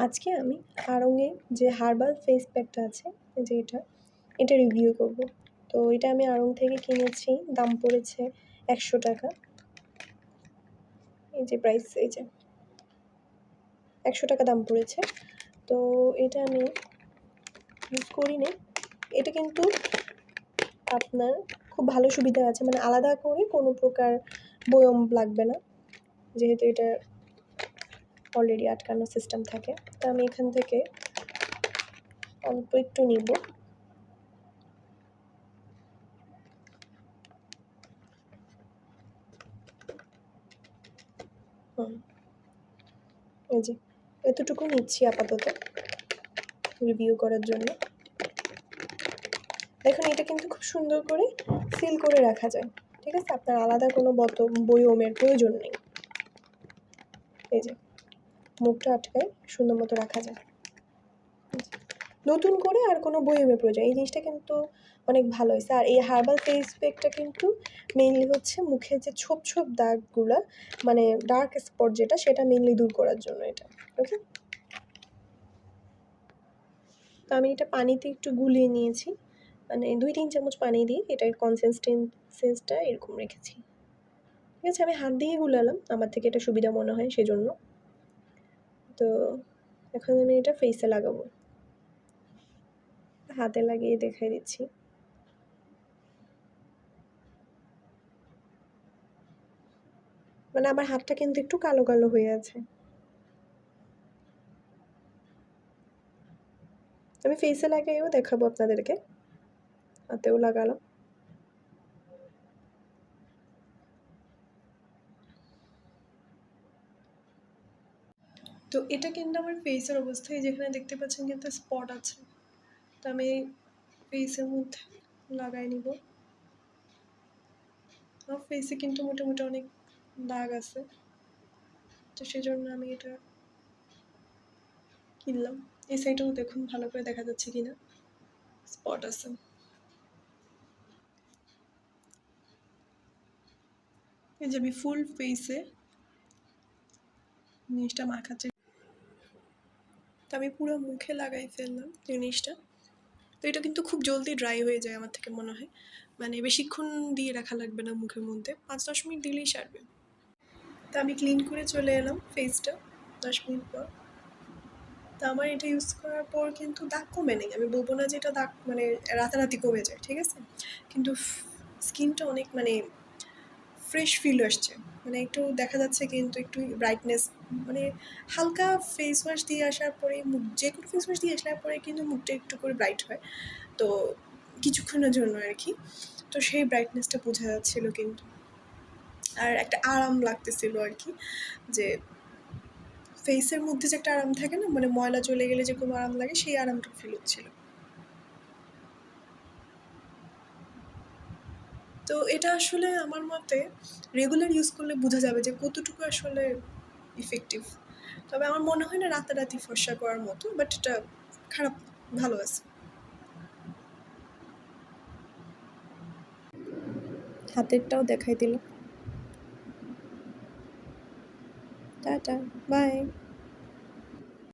আজকে আমি আড়ংয়ে যে হার্বাল ফেস প্যাকটা আছে যে এটা এটা রিভিউ করব। তো এটা আমি আড়ং থেকে কিনেছি, দাম পড়েছে একশো টাকা। এই যে প্রাইস এই যে একশো টাকা দাম পড়েছে। তো এটা আমি ইউজ করিনি। এটা কিন্তু আপনার খুব ভালো সুবিধা আছে মানে আলাদা করে কোনো প্রকার বয়ম লাগবে না। যেহেতু এটা অলরেডি আটকানো সিস্টেম থাকে। তো আমি এখান থেকে অল্প একটু নিব। এই যে, এতটুকু নিচ্ছি আপাতত রিভিউ করার জন্য। দেখুন, এটা কিন্তু খুব সুন্দর করে সিল করে রাখা যায়। ঠিক আছে? আপনার আলাদা কোনো বত বয়মের প্রয়োজন নেই। এই যে মুখটা আটকায় সুন্দর মতো রাখা যায়। নতুন করে আর কোনো বয়মের প্রয়োজন এই জিনিসটা কিন্তু অনেক ভালো হয়েছে। আর এই হার্বাল ফেস প্যাকটা কিন্তু মেইনলি হচ্ছে মুখে যে ছোপ ছোপ দাগগুলো মানে ডার্ক স্পট যেটা, সেটা মেইনলি দূর করার জন্য এটা। ওকে তো আমি এটা পানিতে একটু গুলিয়ে নিয়েছি। মানে দুই তিন চামচ পানি দিয়ে এটার কনসিস্টেন্সিটা এরকম রেখেছি। ঠিক আছে? আমি হাত দিয়ে গুলালাম। আমার থেকে এটা সুবিধা মনে হয় সেজন্য। তো এখন আমি এটা ফেসে লাগাবো। হাতে লাগিয়ে দেখাই দিচ্ছি। মানে আমার হাতটা কিন্তু একটু কালো কালো হয়ে আছে। আমি ফেসে লাগাইও দেখাবো আপনাদেরকে। হাতেও লাগালাম। তো এটা কিন্তু আমার ফেসের অবস্থায় যেখানে দেখতে পাচ্ছেন কিন্তু স্পট আছে। তো আমি ফেসের মধ্যে লাগাই নিব। আমার ফেসে কিন্তু মোটামুটি অনেক দাগ আছে। তো সেজন্য আমি এটা কিনলাম। এই সাইডেও দেখুন, ভালো করে দেখা যাচ্ছে কিনা। স্পট আছে। এই যে আমি ফুল ফেসে জিনিসটা মাখাচ্ছি। তো আমি পুরো মুখে লাগাই ফেললাম জিনিসটা। তো এটা কিন্তু খুব জলদি ড্রাই হয়ে যায় আমার থেকে মনে হয়। মানে বেশিক্ষণ দিয়ে রাখা লাগবে না মুখের মধ্যে পাঁচ দশ মিনিট দিলেই সারবে। তো আমি ক্লিন করে চলে এলাম ফেসটা দশ মিনিট পর। তো আমার এটা ইউজ করার পর কিন্তু দাগ কমে নেই। আমি বলব না যে এটা দাগ মানে রাতারাতি কমে যায়, ঠিক আছে? কিন্তু স্কিনটা অনেক মানে ফ্রেশ ফিল আসছে। মানে একটু দেখা যাচ্ছে কিন্তু একটু ব্রাইটনেস মানে হালকা ফেস ওয়াশ দিয়ে আসার পরে, মুখ যে কোনো ফেস ওয়াশ দিয়ে আসার পরে কিন্তু মুখটা একটু করে ব্রাইট হয়। তো কিছুক্ষণের জন্য আর কি। তো সেই ব্রাইটনেসটা বোঝা যাচ্ছিল কিন্তু। আর একটা আরাম লাগতেছিল আর কি, যে ফেসের মধ্যে যে একটা আরাম থাকে না মানে ময়লা চলে গেলে যে কোনো আরাম লাগে, সেই আরামটা ফিল হচ্ছিল। তো এটা আসলে আমার মতে রেগুলার ইউজ করলে বোঝা যাবে যে কতটুকু আসলে ইফেক্টিভ তবে আমার মনে হয় না রাতারাতি ফর্সা করার মতো বাট এটা খারাপ, ভালো আছে। হাতেরটাও দেখাই দিল। Tata bye